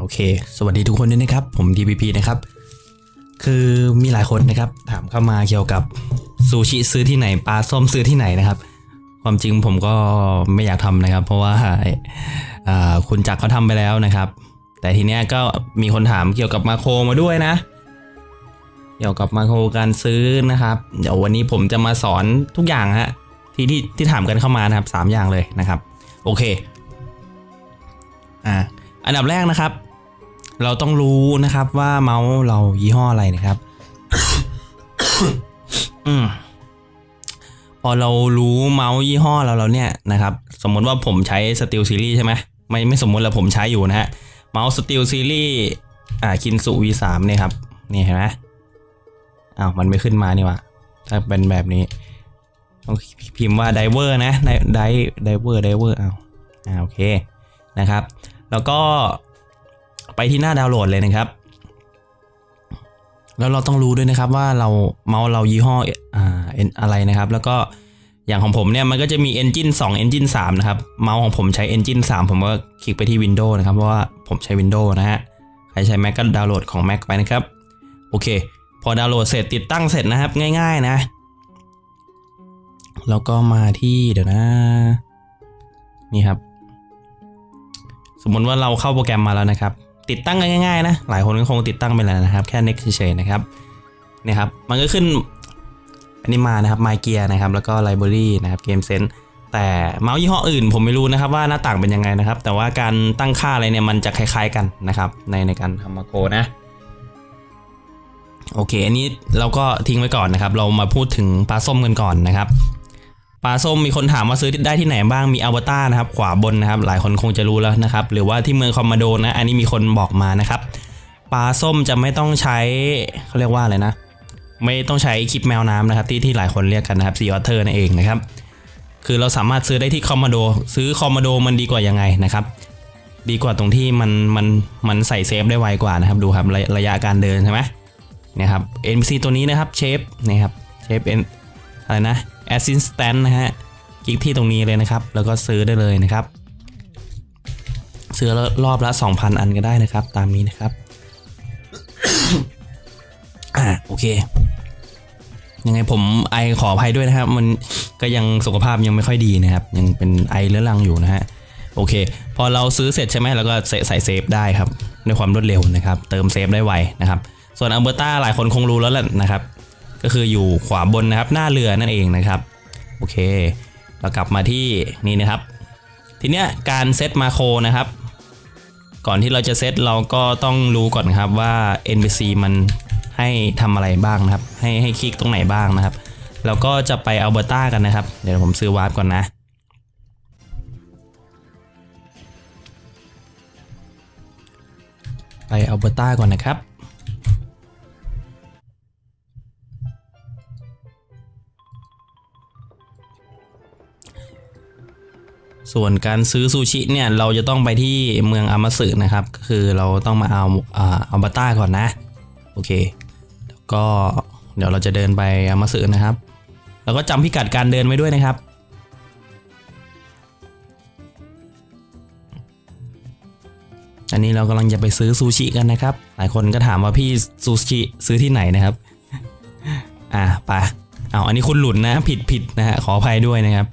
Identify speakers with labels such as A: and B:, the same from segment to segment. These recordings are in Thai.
A: โอเค สวัสดีทุกคนด้วยนะครับ ผม DPP นะครับ คือมีหลายคนนะครับ ถามเข้ามาเกี่ยวกับซูชิซื้อที่ไหนปลาส้มซื้อที่ไหนนะครับ ความจริงผมก็ไม่อยากทำนะครับ เพราะว่าคุณจักรเขาทำไปแล้วนะครับ แต่ทีเนี้ยก็มีคนถามเกี่ยวกับมาโครมาด้วยนะ เกี่ยวกับมาโครการซื้อนะครับ เดี๋ยววันนี้ผมจะมาสอนทุกอย่างฮะที่ที่ที่ถามกันเข้ามานะครับสามอย่างเลยนะครับ โอเคอ่าอันดับแรกนะครับ เราต้องรู้นะครับว่าเมาส์เรายี่ห้ออะไรนะครับอพอเรารู้เมาส์ยี่ห้อเราแล้วเนี่ยนะครับ สมมติว่าผมใช้ Steel Series ใช่ไหมไม่ไม่สมมติแล้วผมใช้อยู่นะฮะเมาส์ Steel Series อ่าคินสุ V3 เนี่ยครับ นี่เห็นไหมอ้าวมันไม่ขึ้นมานี่วะถ้าเป็นแบบนี้ต้องพิมพ์ว่า diver นะ di diver diver อ้าวอ่าโอเคนะครับ แล้วก็ ไปที่หน้าดาวน์โหลดเลยนะครับ แล้วเราต้องรู้ด้วยนะครับว่าเราเมาส์เรายี่ห้ออ่าเอ็นอะไรนะครับ แล้วก็อย่างของผมเนี่ยมันก็จะมี Engine 2 Engine 3 นะครับ เมาส์ของผมใช้ Engine 3 ผมก็คลิกไปที่ Windows นะครับ เพราะว่าผมใช้ Windows นะฮะ ใครใช้ Mac ก็ดาวน์โหลดของ Mac ไปนะครับ โอเค พอดาวน์โหลดเสร็จติดตั้งเสร็จนะครับ ง่าย ๆ นะ แล้วก็มาที่เดี๋ยวนะ นี่ครับ สมมติว่าเราเข้าโปรแกรมมาแล้วนะครับ ติดตั้งกันง่ายๆนะ หลายคนก็คงติดตั้งไปแล้วนะครับ แค่ next เฉยๆนะครับนี่ครับ มันก็ขึ้นอันนี้มานะครับ My Gear นะครับ แล้วก็ Library นะครับ Game Sense แต่เมาส์ยี่ห้ออื่นผมไม่รู้นะครับว่าหน้าต่างเป็นยังไงนะครับ แต่ว่าการตั้งค่าอะไรเนี่ยมันจะคล้ายๆกันนะครับ ในในการทำมาโคนะโอเค อันนี้เราก็ทิ้งไว้ก่อนนะครับ เรามาพูดถึงปลาส้มกันก่อนนะครับ ปลาส้มมีคนถามว่าซื้อได้ที่ไหนบ้างมีอวตารนะครับ ขวาบนนะครับ หลายคนคงจะรู้แล้วนะครับ หรือว่าที่เมืองคอมมาโดนะอันนี้มีคนบอกมานะครับปลาส้มจะไม่ต้องใช้เขาเรียกว่าอะไรนะ ไม่ต้องใช้คลิปแมวน้ำนะครับ ที่ที่หลายคนเรียกกันนะครับซีออเทอร์นั่นเองนะครับ คือเราสามารถซื้อได้ที่คอมมาโดซื้อคอมมาโดมันดีกว่ายังไงนะครับ ดีกว่าตรงที่มันมันมันใส่เซฟได้ไวกว่านะครับ ดูครับระระยะการเดินใช่ไหมเนี่ยครับ NPC ตัวนี้นะครับเชฟนะครับเชฟเอ็นอะไรนะ Assistant นะฮะคลิกที่ตรงนี้เลยนะครับ แล้วก็ซื้อได้เลยนะครับ ซื้อรอบละ 2,000 อันก็ได้นะครับ ตามนี้นะครับอ่าโอเค ยังไงผมไอขออภัยด้วยนะครับ มันก็ยังสุขภาพยังไม่ค่อยดีนะครับ ยังเป็นไอเรื้อรังอยู่นะฮะโอเค พอเราซื้อเสร็จใช่ไหมเราก็ใส่เซฟได้ครับด้วยความรวดเร็วนะครับ เติมเซฟได้ไวนะครับ ส่วนอัลเบอร์ตาหลายคนคงรู้แล้วแหละนะครับ ก็คืออยู่ขวาบนนะครับหน้าเรือนั่นเองนะครับโอเค เรากลับมาที่นี่นะครับ ทีเนี้ยการเซตมาโครนะครับ ก่อนที่เราจะเซตเราก็ต้องรู้ก่อนครับว่า NPC มันให้ทำอะไรบ้างนะครับ ให้ให้คลิกตรงไหนบ้างนะครับ เราก็จะไปอัลเบอร์ตากันนะครับ เดี๋ยวผมซื้อวาร์ปก่อนนะไปอัลเบอร์ตาก่อนนะครับ ส่วนการซื้อซูชิเนี่ยเราจะต้องไปที่เมืองอามาสึนะครับ ก็คือเราต้องมาเอาอ่าอัลบาต้าก่อนนะ โอเค แล้วก็เดี๋ยวเราจะเดินไปอามาสึนะครับ แล้วก็จำพิกัดการเดินไว้ด้วยนะครับ อันนี้เรากำลังจะไปซื้อซูชิกันนะครับ หลายคนก็ถามว่าพี่ซูชิซื้อที่ไหนนะครับ อ่าไปเอาอันนี้คุณหลุนนะผิดผิดนะฮะขออภัยด้วยนะครับ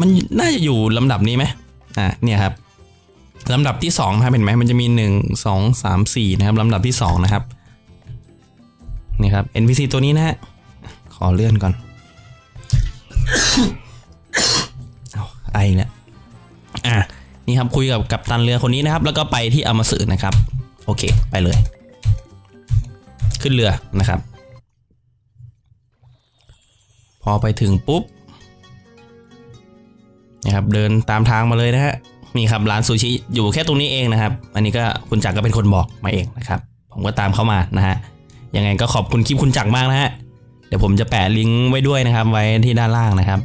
A: มันน่าจะอยู่ลำดับนี้ไหมอ่าเนี่ยครับลำดับที่สองครับเห็นไหมมันจะมีหนึ่งสองสามสี่นะครับลำดับที่สองนะครับนี่ครับ NPC ตัวนี้นะฮะขอเลื่อนก่อนเอาไอเนี่ยอะนี่ครับคุยกับกัปตันเรือคนนี้นะครับ แล้วก็ไปที่อามาสึนะครับ โอเค ไปเลย ขึ้นเรือนะครับ พอไปถึงปุ๊บ นะครับเดินตามทางมาเลยนะฮะนี่ครับร้านซูชิอยู่แค่ตรงนี้เองนะครับ อันนี้ก็คุณจักรก็เป็นคนบอกมาเองนะครับ ผมก็ตามเข้ามานะฮะยังไงก็ขอบคุณคลิปคุณจักรมากนะฮะเดี๋ยวผมจะแปะลิงก์ไว้ด้วยนะครับ ไว้ที่ด้านล่างนะครับ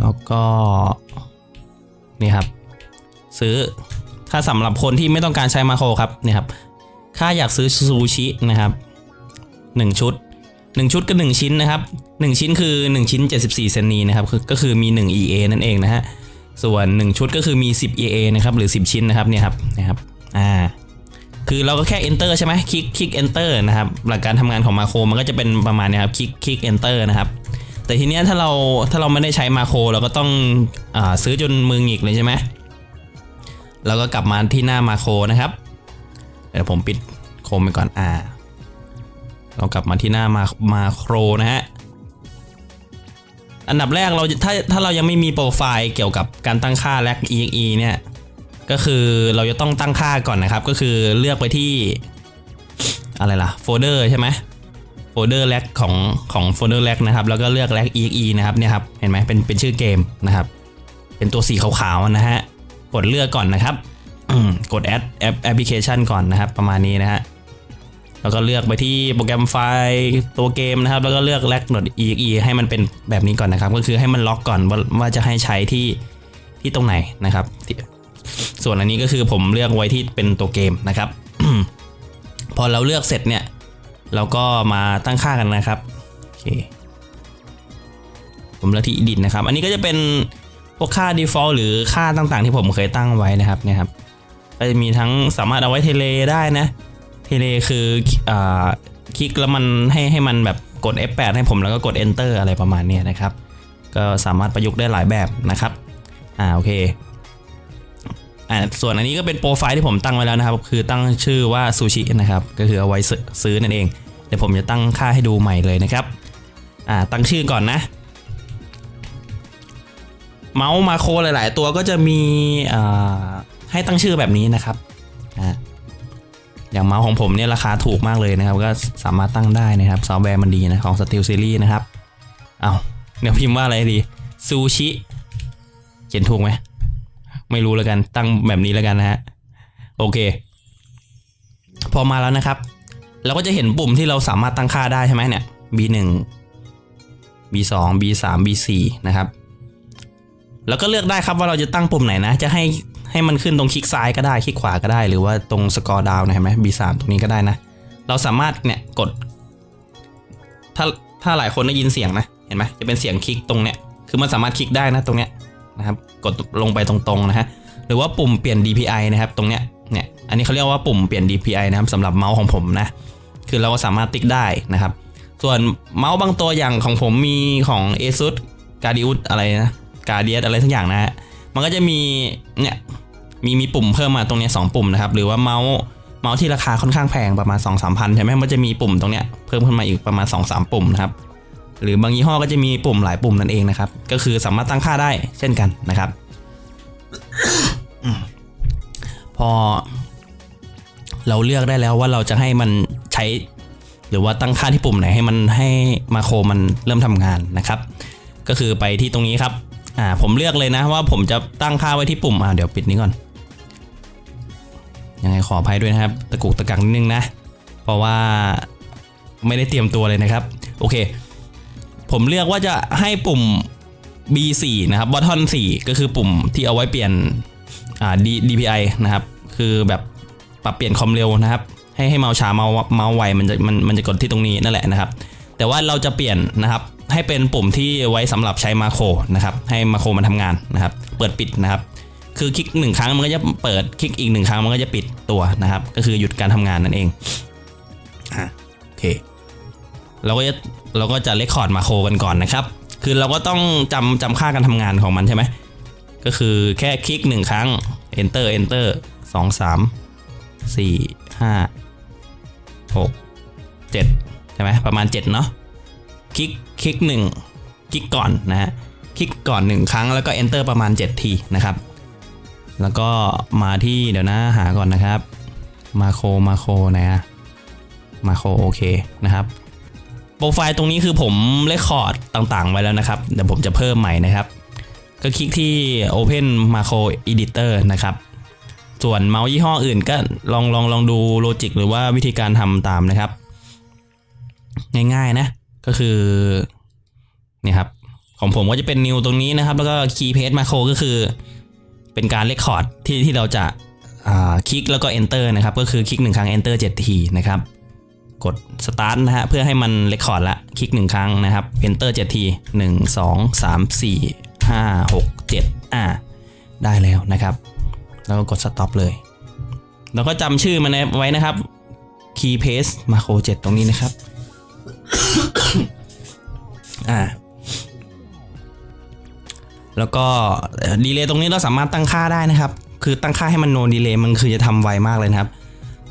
A: แล้วก็นี่ครับ ซื้อถ้าสำหรับคนที่ไม่ต้องการใช้มาโครครับนี่ครับค่าอยากซื้อซูชินะครับหนึ่งชุด 1 ชุดก็1ชิ้นนะครับ 1 ชิ้นคือ 1 ชิ้น 74 เซนนีนะครับก็คือมี 1 EA นั่นเองนะฮะส่วน 1 ชุดก็คือมี 10 EA นะครับหรือ 10 ชิ้นนะครับเนี่ยครับนะครับอ่าคือเราก็แค่ enter ใช่ไหมคลิกคลิก enter นะครับหลักการทำงานของมาโครมันก็จะเป็นประมาณนี้ครับคลิกคลิก enter นะครับแต่ทีเนี้ยถ้าเราถ้าเราไม่ได้ใช้มาโครเราก็ต้องอาซื้อจนมือหงิกเลยใช่ไหมเราก็กลับมาที่หน้ามาโครนะครับเดี๋ยวผมปิดโครมไปก่อนอ่า เรากลับมาที่หน้ามามาโครนะฮะอันดับแรกเราถ้าถ้าเรายังไม่มีโปรไฟล์เกี่ยวกับการตั้งค่าแลก exe เนี่ยก็คือเราจะต้องตั้งค่าก่อนนะครับ ก็คือเลือกไปที่อะไรล่ะโฟลเดอร์ใช่ไหมโฟลเดอร์แลกของของโฟลเดอร์แลกนะครับ แล้วก็เลือกแลก exe นะครับเนี่ยครับเห็นไหมเป็นเป็นชื่อเกมนะครับ เป็นตัวสีขาวๆนะฮะกดเลือกก่อนนะครับกด add app application ก่อนนะครับ ประมาณนี้นะฮะ แล้วก็เลือกไปที่โปรแกรมไฟล์ตัวเกมนะครับ แล้วก็เลือก l a c exe ให้มันเป็นแบบนี้ก่อนนะครับ ก็คือให้มันล็อกก่อนว่าว่าจะให้ใช้ที่ที่ตรงไหนนะครับ ส่วนอันนี้ก็คือผมเลือกไว้ที่เป็นตัวเกมนะครับ พอเราเลือกเสร็จเนี่ยเราก็มาตั้งค่ากันนะครับโอเคผมเลือกที่ edit นะครับ อันนี้ก็จะเป็นพวกค่า default หรือค่าต่างๆ ที่ผมเคยตั้งไว้นะครับเนี่ยครับก็จะมีทั้งสามารถเอาไว้เทเลได้นะ เทเลคืออ่าคลิกแล้วมันให้ให้มันแบบกด F8 ให้ผมแล้วก็กด Enter อะไรประมาณนี้นะครับ ก็สามารถประยุกต์ได้หลายแบบนะครับ อ่าโอเคอ่าส่วนอันนี้ก็เป็นโปรไฟล์ที่ผมตั้งไว้แล้วนะครับ คือตั้งชื่อว่าซูชินะครับ ก็คือเอาไว้ซื้อนั่นเอง เดี๋ยวผมจะตั้งค่าให้ดูใหม่เลยนะครับ อ่าตั้งชื่อก่อนนะ เมาส์มาโครหลาย ๆ ตัวก็จะมีอ่าให้ตั้งชื่อแบบนี้นะครับ อ่า อย่างเมาส์ของผมเนี่ยราคาถูกมากเลยนะครับ ก็สามารถตั้งได้นะครับซอฟต์แวร์มันดีนะของ Steel Series นะครับเอาเดี๋ยวพิมพ์ว่าอะไรดีซูชิเขียนถูกไหมไม่รู้แล้วกันตั้งแบบนี้แล้วกันนะฮะโอเค พอมาแล้วนะครับ เราก็จะเห็นปุ่มที่เราสามารถตั้งค่าได้ใช่ไหมเนี่ย B1 B2 B3 B4 นะครับ แล้วก็เลือกได้ครับว่าเราจะตั้งปุ่มไหนนะ จะให้ ให้มันขึ้นตรงคลิกซ้ายก็ได้คลิกขวาก็ได้ หรือว่าตรงสกอร์ดาวนะเห็นไหม B3 ตรงนี้ก็ได้นะ เราสามารถเนี่ยกด ถ้าถ้าหลายคนได้ยินเสียงนะ เห็นไหมจะเป็นเสียงคลิกตรงเนี้ยคือมันสามารถคลิกได้นะตรงเนี้ยนะครับกดลงไปตรงๆนะฮะหรือว่าปุ่มเปลี่ยน DPI นะครับตรงเนี้ยเนี่ยอันนี้เขาเรียกว่าปุ่มเปลี่ยน DPI นะครับสำหรับเมาส์ของผมนะคือเราก็สามารถติ๊กได้นะครับ ส่วนเมาส์บางตัวอย่างของผมมีของ ASUS Guardius อะไรนะ Guardius อะไรทั้งอย่างนะฮะมันก็จะมีเนี่ย มีมีปุ่มเพิ่มมาตรงนี้2ปุ่มนะครับ หรือว่าเมาส์เมาส์ที่ราคาค่อนข้างแพงประมาณ 2 3 0 0 0 ใช่ไหมมันจะมีปุ่มตรงเนี้ยเพิ่มขึ้นมาอีกประมาณ 2 3 ปุ่มนะครับ หรือบางยี่ห้อก็จะมีปุ่มหลายปุ่มนั่นเองนะครับ ก็คือสามารถตั้งค่าได้เช่นกันนะครับ พอ เราเลือกได้แล้วว่าเราจะให้มันใช้ หรือว่าตั้งค่าที่ปุ่มไหนให้มันให้มาโครมันเริ่มทำงานนะครับ ก็คือไปที่ตรงนี้ครับ อ่า ผมเลือกเลยนะว่าผมจะตั้งค่าไว้ที่ปุ่มอ่าเดี๋ยวปิดนี้ก่อน ยังไงขออภัยด้วยนะครับ ตะกุกตะกักนิดนึงนะ เพราะว่าไม่ได้เตรียมตัวเลยนะครับ โอเค ผมเลือกว่าจะให้ปุ่ม B4 นะครับ button 4ก็คือปุ่มที่เอาไว้เปลี่ยนอ่า DPI นะครับ คือแบบปรับเปลี่ยนความเร็วนะครับ ให้ให้เมาส์ช้าเมาส์เมาส์ไวมันจะมันมันจะกดที่ตรงนี้นั่นแหละนะครับ แต่ว่าเราจะเปลี่ยนนะครับให้เป็นปุ่มที่ไว้สำหรับใช้มาโครนะครับ ให้มาโครมันทำงานนะครับ เปิดปิดนะครับ คือคลิกหนึ่งครั้งมันก็จะเปิดคลิกอีกหนึ่งครั้งมันก็จะปิดตัวนะครับ ก็คือหยุดการทำงานนั่นเองอะโอเคเราก็จะเราก็จะเลคคอร์ดมาโครกันก่อนนะครับ คือเราก็ต้องจำจำค่าการทำงานของมันใช่ไหมก็คือแค่คลิกหนึ่งครั้ง enter enter สองสามสี่ห้าหกเจ็ดใช่ไหมประมาณ 7 เนาะคลิกคลิกหนึ่งคลิกก่อนนะฮะคลิกก่อน 1 ครั้งแล้วก็ enter ประมาณ 7 ทีนะครับ แล้วก็มาที่เดี๋ยวนะหาก่อนนะครับ มาโครมาโครนะมาโครโอเคนะครับ โปรไฟล์ตรงนี้คือผมเลคคอร์ดต่างๆ ไว้แล้วนะครับ เดี๋ยวผมจะเพิ่มใหม่นะครับ ก็คลิกที่ Open Macro Editor นะครับ ส่วนเมาส์ยี่ห้ออื่นก็ลองลองลองดูโลจิกหรือว่าวิธีการทำตามนะครับ ง่ายๆนะ ก็คือเนี่ยครับของผมก็จะเป็น new ตรงนี้นะครับ แล้วก็ key paste macro ก็คือ เป็นการเลคคอร์ดที่ที่เราจะคลิกแล้วก็ enter นะครับ ก็คือคลิกหนึ่งครั้ง enter 7 ทีนะครับ กด start นะฮะเพื่อให้มันเลคคอร์ดละคลิกหนึ่งครั้งนะครับ enter 7 ที1 2 3 4 5 6 7อ่าได้แล้วนะครับ แล้วก็กด stop เลยแล้วก็จำชื่อมันไว้นะครับ key paste macro 7 ตรงนี้นะครับ อ่า แล้วก็ดีเลย์ตรงนี้เราสามารถตั้งค่าได้นะครับ คือตั้งค่าให้มันโนดีเลย์มันคือจะทำไวมากเลยนะครับ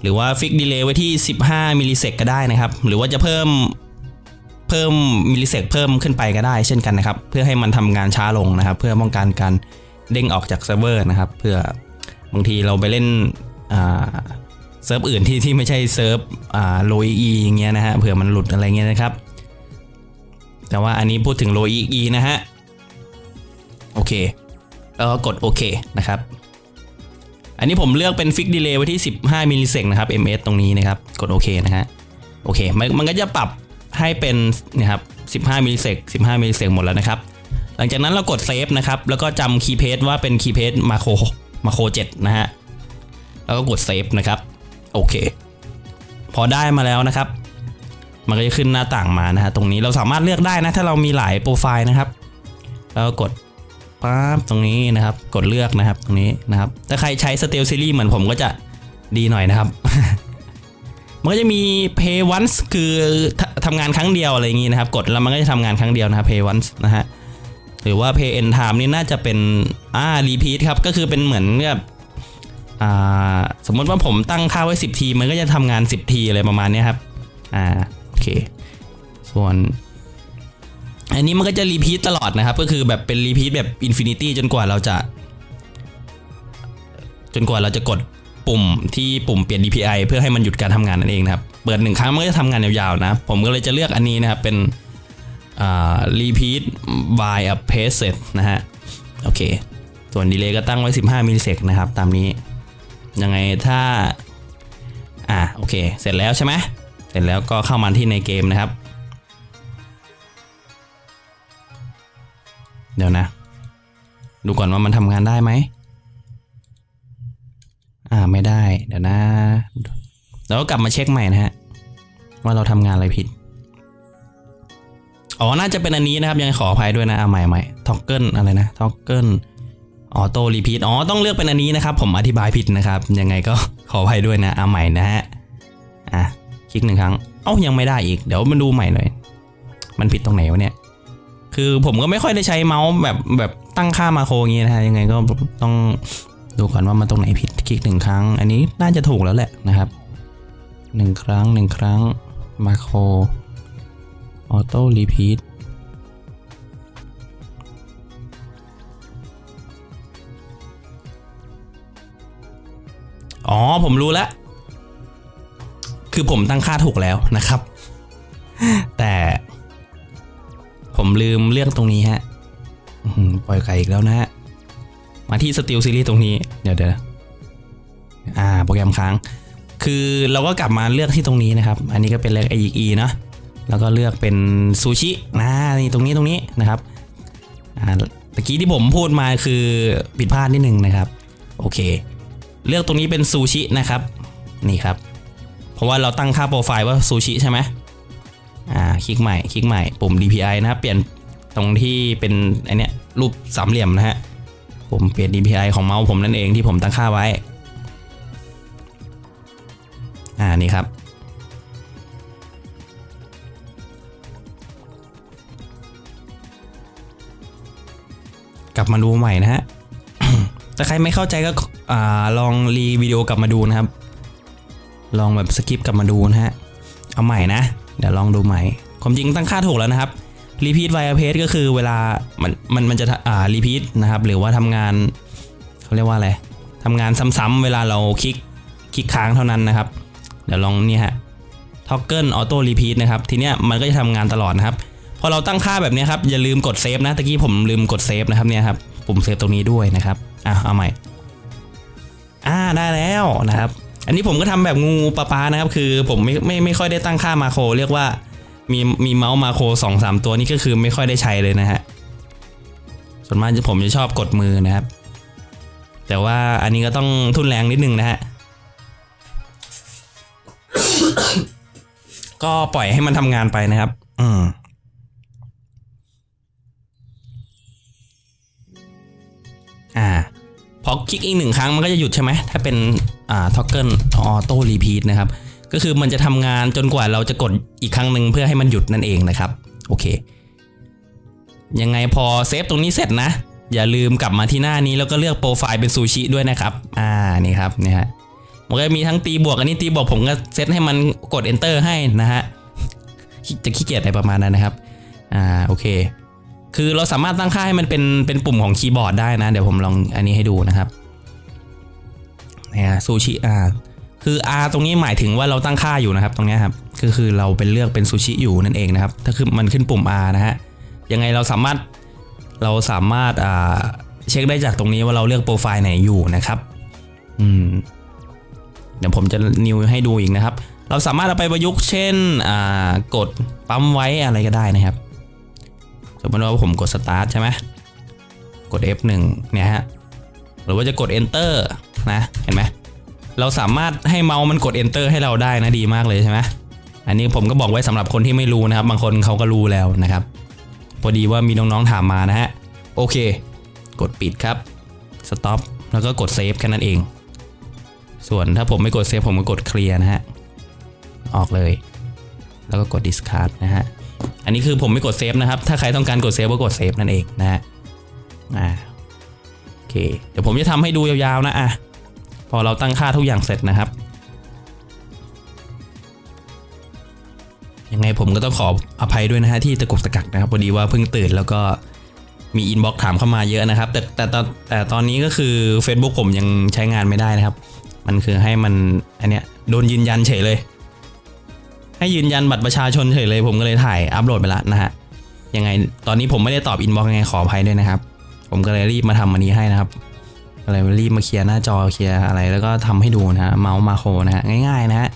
A: หรือว่าฟิกดีเลย์ไว้ที่ 15มิลลิเซกก็ได้นะครับ หรือว่าจะเพิ่มเพิ่มมิลลิเซกเพิ่มขึ้นไปก็ได้เช่นกันนะครับ เพื่อให้มันทำงานช้าลงนะครับ เพื่อป้องกันการเด้งออกจากเซิร์ฟเวอร์นะครับ เพื่อบางทีเราไปเล่นเซิร์ฟอื่นที่ที่ไม่ใช่เซิร์ฟโลอีอย่างเงี้ยนะฮะเผื่อมันหลุดอะไรเงี้ยนะครับ แต่ว่าอันนี้พูดถึงโลอีนะฮะ โอเค แล้วก็กดโอเคนะครับ อันนี้ผมเลือกเป็นฟิกดีเลย์ไว้ที่ 15มิลลิเซกนะครับ ms ตรงนี้นะครับ กดโอเคนะฮะ โอเค มันมันก็จะปรับให้เป็นนะครับ15มิลลิเซก15มิลลิเซกหมดแล้วนะครับ หลังจากนั้นเรากดเซฟนะครับ แล้วก็จำคีย์เพจว่าเป็นคีย์เพจมาโคมาโค7นะฮะ แล้วก็กดเซฟนะครับ โอเค พอได้มาแล้วนะครับ มันก็จะขึ้นหน้าต่างมานะฮะ ตรงนี้เราสามารถเลือกได้นะ ถ้าเรามีหลายโปรไฟล์นะครับ แล้วก็กด ปั๊บตรงนี้นะครับ กดเลือกนะครับตรงนี้นะครับ ถ้าใครใช้สเตลซีรีส์เหมือนผมก็จะดีหน่อยนะครับ มันก็จะมี pay once คือทำงานครั้งเดียวอะไรอย่างงี้นะครับ กดแล้วมันก็จะทำงานครั้งเดียวนะครับ pay once นะฮะหรือว่า pay end time นี่น่าจะเป็นอ่า repeat ครับ ก็คือเป็นเหมือนแบบอ่าสมมติว่าผมตั้งค่าไว้ 10 ที มันก็จะทำงาน 10 ทีอะไรประมาณนี้ครับ อ่า โอเค ส่วน อันนี้มันก็จะรีพีทตลอดนะครับ ก็คือแบบเป็นรีพีทแบบอินฟินิตี้จนกว่าเราจะ จนกว่าเราจะกดปุ่มที่ปุ่มเปลี่ยน DPI เพื่อให้มันหยุดการทำงานนั่นเองนะครับเปิดหนึ่งครั้งมันก็จะทำงานยาวๆนะ ผมก็เลยจะเลือกอันนี้นะครับ เป็นอ่า repeat by a preset นะฮะ โอเค ส่วนดีเลย์ก็ตั้งไว้ 15 มิลลิเซกนะครับ ตามนี้ ยังไงถ้า อ่าโอเค เสร็จแล้วใช่ไหมเสร็จแล้วก็เข้ามาที่ในเกมนะครับ เดี๋ยวนะ ดูก่อนว่ามันทำงานได้ไหม อ่าไม่ได้ เดี๋ยวนะ แล้วก็กลับมาเช็คใหม่นะฮะ ว่าเราทำงานอะไรผิด อ๋อ น่าจะเป็นอันนี้นะครับ ยังขออภัยด้วยนะเอาใหม่ใหม่ท็อกเกิลอะไรนะท็อกเกิลออโต้รีพีทอ๋อ ต้องเลือกเป็นอันนี้นะครับ ผมอธิบายผิดนะครับ ยังไงก็ขออภัยด้วยนะเอาใหม่นะฮะ อะ คลิกหนึ่งครั้ง เอ้ายังไม่ได้อีก เดี๋ยวมาดูใหม่หน่อย มันผิดตรงไหนวะเนี่ย คือผมก็ไม่ค่อยได้ใช้เมาส์แบบแบบตั้งค่ามาโครอย่างงี้นะฮะยังไงก็ต้องดูก่อนว่ามันตรงไหนผิดคลิกหนึ่งครั้ง อันนี้น่าจะถูกแล้วแหละนะครับหนึ่งครั้งหนึ่งครั้งมาโครออโต้รีพีทอ๋อผมรู้แล้ว คือผมตั้งค่าถูกแล้วนะครับ แต่ ลืมเลือกตรงนี้ฮะปล่อยไก่อีกแล้วนะฮะ มาที่สติลซีรีส์ตรงนี้ เดี๋ยวเดี๋ยวอ่า โปรแกรมค้าง คือเราก็กลับมาเลือกที่ตรงนี้นะครับ อันนี้ก็เป็นเลข IE เนาะแล้วก็เลือกเป็นซูชินะนี่ตรงนี้ตรงนี้นะครับอ่าตะกี้ที่ผมพูดมาคือผิดพลาดนิดนึงนะครับ โอเค เลือกตรงนี้เป็นซูชินะครับ นี่ครับ เพราะว่าเราตั้งค่าโปรไฟล์ว่าซูชิใช่ไหม อ่าคลิกใหม่คลิกใหม่ปุ่ม DPI นะครับเปลี่ยนตรงที่เป็นไอเนี้ยรูปสามเหลี่ยมนะฮะผมเปลี่ยน DPI ของเมาส์ผมนั่นเองที่ผมตั้งค่าไว้ อ่านี่ครับ กลับมาดูใหม่นะฮะ ถ้าใครไม่เข้าใจก็อ่าลองรีวิดีโอกลับมาดูนะครับ ลองแบบสกิปกลับมาดูนะฮะ เอาใหม่นะ เดี๋ยวลองดูใหม่ความจริงตั้งค่าถูกแล้วนะครับ repeat via page ก็คือเวลามันมันมันจะอ่า repeat นะครับหรือว่าทำงานเขาเรียกว่าอะไรทำงานซ้ำๆเวลาเราคลิกคลิกค้างเท่านั้นนะครับ เดี๋ยวลองนี่ฮะ toggle auto repeat นะครับทีเนี้ยมันก็จะทำงานตลอดนะครับพอเราตั้งค่าแบบนี้ครับอย่าลืมกดเซฟนะตะกี้ผมลืมกดเซฟนะครับเนี่ยครับปุ่มเซฟตรงนี้ด้วยนะครับอะเอาใหม่อ่าได้แล้วนะครับ อันนี้ผมก็ทำแบบงูปลาปานะครับ คือผมไม่ไม่ไม่ค่อยได้ตั้งค่ามาโคร เรียกว่ามีมีเมาส์มาโครสองสามตัวนี่ก็คือไม่ค่อยได้ใช้เลยนะฮะส่วนมากผมจะชอบกดมือนะครับ แต่ว่าอันนี้ก็ต้องทุนแรงนิดนึงนะฮะก็ปล่อยให้มันทำงานไปนะครับ อืมอ่า อคลิกอีกหนึ่งครั้งมันก็จะหยุดใช่ไหมถ้าเป็นอ่าท็อกเกิลออโต้รีพีทนะครับ ก็คือมันจะทำงานจนกว่าเราจะกดอีกครั้งหนึ่งเพื่อให้มันหยุดนั่นเองนะครับ โอเค ยังไงพอเซฟตรงนี้เสร็จนะ อย่าลืมกลับมาที่หน้านี้แล้วก็เลือกโปรไฟล์เป็นซูชิด้วยนะครับ อ่านี่ครับนี่ฮะมันก็มีทั้งตีบวกอันนี้ตีบวกผมก็เซตให้มันกด enter ให้นะฮะจะขี้เกียจอะไรประมาณนั้นนะครับ อ่าโอเค คือเราสามารถตั้งค่าให้มันเป็นเป็นปุ่มของคีย์บอร์ดได้นะ เดี๋ยวผมลองอันนี้ให้ดูนะครับเนี่ยซูชิอ่าคือ R ตรงนี้หมายถึงว่าเราตั้งค่าอยู่นะครับตรงนี้ครับคือคือเราเป็นเลือกเป็นซูชิอยู่นั่นเองนะครับ ถ้าคือมันขึ้นปุ่ม R นะฮะยังไงเราสามารถเราสามารถอ่าเช็คได้จากตรงนี้ว่าเราเลือกโปรไฟล์ไหนอยู่นะครับอืมเดี๋ยวผมจะนิวให้ดูอีกนะครับ เราสามารถเอาไปประยุกต์เช่นอ่ากดปั๊มไว้อะไรก็ได้นะครับ สมมติว่าผมกด start ใช่ไหมกด F1 เนี่ยฮะหรือว่าจะกด enter นะเห็นไหมเราสามารถให้เมาส์มันกด enter ให้เราได้นะดีมากเลยใช่ไหมอันนี้ผมก็บอกไว้สำหรับคนที่ไม่รู้นะครับ บางคนเขาก็รู้แล้วนะครับพอดีว่ามีน้องๆถามมานะฮะโอเค กดปิดครับ stop แล้วก็กด save แค่นั้นเอง ส่วนถ้าผมไม่กด save ผมก็กด clear นะฮะออกเลย แล้วก็กด discard นะฮะ อันนี้คือผมไม่กดเซฟนะครับ ถ้าใครต้องการกดเซฟก็กดเซฟนั่นเองนะฮะอ่าโอเค เดี๋ยวผมจะทำให้ดูยาวๆนะอะพอเราตั้งค่าทุกอย่างเสร็จนะครับ ยังไงผมก็ต้องขออภัยด้วยนะฮะที่ตะกุกตะกักนะครับพอดีว่าเพิ่งตื่นแล้วก็มีอินบ็อกถามเข้ามาเยอะนะครับ แต่แต่แต่แต่ตอนนี้ก็คือ Facebook ผมยังใช้งานไม่ได้นะครับ มันคือให้มันอันเนี้ยโดนยืนยันเฉยเลย ให้ยืนยันบัตรประชาชนเฉยเลยผมก็เลยถ่ายอัปโหลดไปละนะฮะยังไงตอนนี้ผมไม่ได้ตอบอินบ็อกยังไงขออภัยด้วยนะครับ ผมก็เลยรีบมาทำอันนี้ให้นะครับก็เลยรีบมาเคลียร์หน้าจอเคลียร์อะไร แล้วก็ทำให้ดูนะฮะเมาส์มาโครนะฮะง่ายๆนะฮะ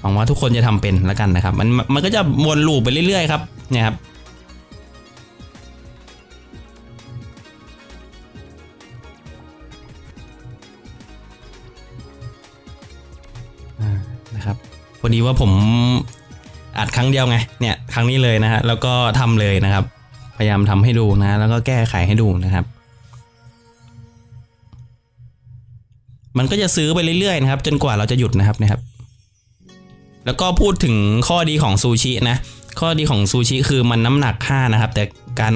A: หวังว่าทุกคนจะทำเป็นแล้วกันนะครับ มันมันก็จะวนลูปไปเรื่อยๆครับเนี่ยครับ พอดีว่าผมอัดครั้งเดียวไงเนี่ยครั้งนี้เลยนะฮะแล้วก็ทำเลยนะครับ พยายามทำให้ดูนะ แล้วก็แก้ไขให้ดูนะครับ มันก็จะซื้อไปเรื่อยๆนะครับ จนกว่าเราจะหยุดนะครับนะครับ แล้วก็พูดถึงข้อดีของซูชินะข้อดีของซูชิคือมันน้ำหนัก5นะครับ แต่การ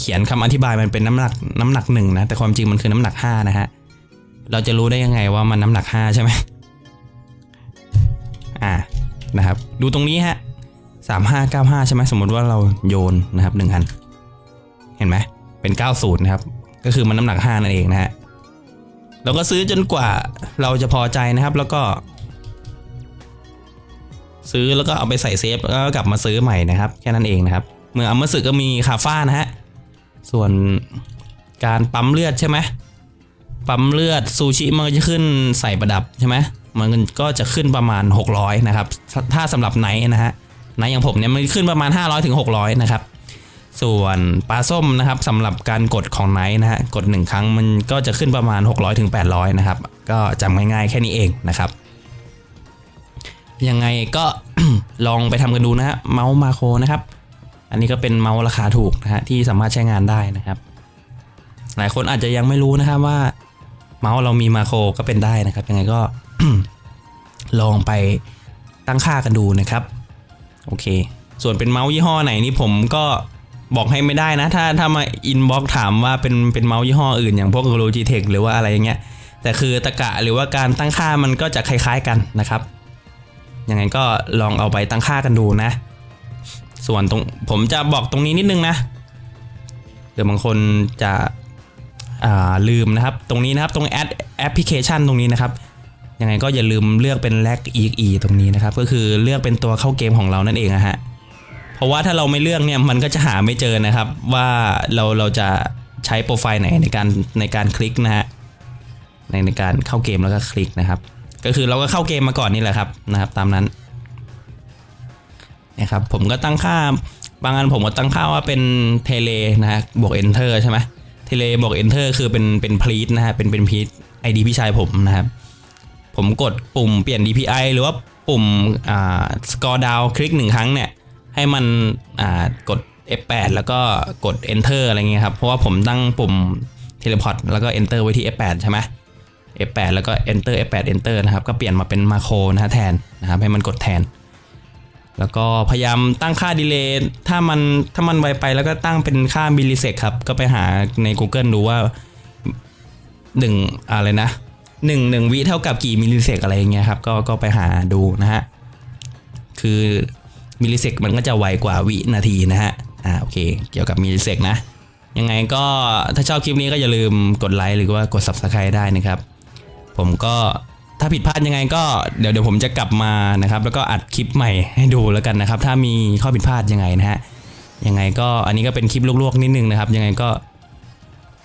A: เขียนคำอธิบายมันเป็นน้ำหนักน้ำหนักหนึ่งนะแต่ความจริงมันคือน้ำหนัก5นะฮะเราจะรู้ได้ยังไงว่ามันน้ำหนัก5ใช่ไหม อ่านะครับดูตรงนี้ฮะสามห้าเก้าห้าใช่ไหมสมมติว่าเราโยนนะครับหนึ่งอัน เห็นไหมเป็นเก้าศูนย์นะครับ ก็คือมันน้ำหนักห้านั่นเองนะฮะเราก็ซื้อจนกว่าเราจะพอใจนะครับแล้วก็ ซื้อแล้วก็เอาไปใส่เซฟแล้วก็กลับมาซื้อใหม่นะครับ แค่นั้นเองนะครับ เมื่อเอามาสึกก็มีคาฟ้านะฮะส่วนการปั๊มเลือดใช่ไหมปั๊มเลือดซูชิมันจะขึ้นใส่ประดับใช่ไหม มันก็จะขึ้นประมาณ 600นะครับถ้าสำหรับไนท์นะฮะไนท์อย่างผมเนี่ยมันขึ้นประมาณ 500ถึง600นะครับส่วนปลาส้มนะครับสำหรับการกดของไนท์นะฮะกด 1 ครั้งมันก็จะขึ้นประมาณ 600ถึง800นะครับก็จำง่ายๆแค่นี้เองนะครับยังไงก็ลองไปทำกันดูนะฮะเมาส์มาโครนะครับ อันนี้ก็เป็นเมาส์ราคาถูกนะฮะที่สามารถใช้งานได้นะครับ หลายคนอาจจะยังไม่รู้นะครับว่า เมาส์เรามีมาโครก็เป็นได้นะครับ ยังไงก็ ลองไปตั้งค่ากันดูนะครับ โอเค ส่วนเป็นเมาส์ยี่ห้อไหนนี่ผมก็บอกให้ไม่ได้นะ ถ้าถ้ามาอินบ็อกถามว่าเป็นเป็นเมาส์ยี่ห้ออื่น อย่างพวก Logitech หรือว่าอะไรอย่างเงี้ย แต่คือตะกะหรือว่าการตั้งค่ามันก็จะคล้ายๆกันนะครับ ยังไงก็ลองเอาไปตั้งค่ากันดูนะ ส่วนตรงผมจะบอกตรงนี้นิดนึงนะเดี๋ยวบางคนจะอ่าลืมนะครับ ตรงนี้นะครับตรงแอดแอปพลิเคชันตรงนี้นะครับ ยังไงก็อย่าลืมเลือกเป็นแลก e ตรงนี้นะครับ ก็คือเลือกเป็นตัวเข้าเกมของเรานั่นเองนะฮะเพราะว่าถ้าเราไม่เลือกเนี่ยมันก็จะหาไม่เจอนะครับ ว่าเราเราจะใช้โปรไฟล์ไหนในการในการคลิกนะฮะในในการเข้าเกมแล้วก็คลิกนะครับ ก็คือเราก็เข้าเกมมาก่อนนี่แหละครับนะครับ ตามนั้นนะครับผมก็ตั้งค่าบางอันผมก็ตั้งค่าว่าเป็นเทเลนะฮะบวก enter ใช่ไหมเทเลบวก enter คือเป็นเป็นพลีทนะฮะเป็นเป็นพีทไอดีพี่ชายผมนะครับ ผมกดปุ่มเปลี่ยน DPI หรือว่าปุ่มอ่า score down คลิกหนึ่งครั้งเนี่ย ให้มันอ่ากด F8 แล้วก็กด enter อะไรเงี้ยครับ เพราะว่าผมตั้งปุ่ม teleport แล้วก็ enter ไว้ที่ F8 ใช่ไหม F8 แล้วก็ enter F8 enter นะครับ ก็เปลี่ยนมาเป็นมาโครนะฮะแทนนะครับ ให้มันกดแทน แล้วก็พยายามตั้งค่าดีเลย์ถ้ามันถ้ามันไวไปแล้วก็ตั้งเป็นค่ามิลลิเซกครับ ก็ไปหาใน Google ดูว่าหนึ่งอะไรนะ หนึ่งหนึ่งวิเท่ากับกี่มิลลิเซกอะไรอย่างเงี้ยครับก็ก็ไปหาดูนะฮะ คือมิลลิเซกมันก็จะไวกว่าวินาทีนะฮะ อ่าโอเค เกี่ยวกับมิลลิเซกนะ ยังไงก็ถ้าชอบคลิปนี้ก็อย่าลืมกดไลค์หรือว่ากด Subscribe ได้นะครับ ผมก็ถ้าผิดพลาดยังไงก็เดี๋ยวเดี๋ยวผมจะกลับมานะครับ แล้วก็อัดคลิปใหม่ให้ดูแล้วกันนะครับ ถ้ามีข้อผิดพลาดยังไงนะฮะยังไงก็อันนี้ก็เป็นคลิปลวกๆนิดนึงนะครับ ยังไงก็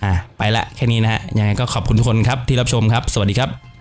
A: อะไปละแค่นี้นะฮะยังไงก็ขอบคุณทุกคนครับที่รับชมครับ สวัสดีครับ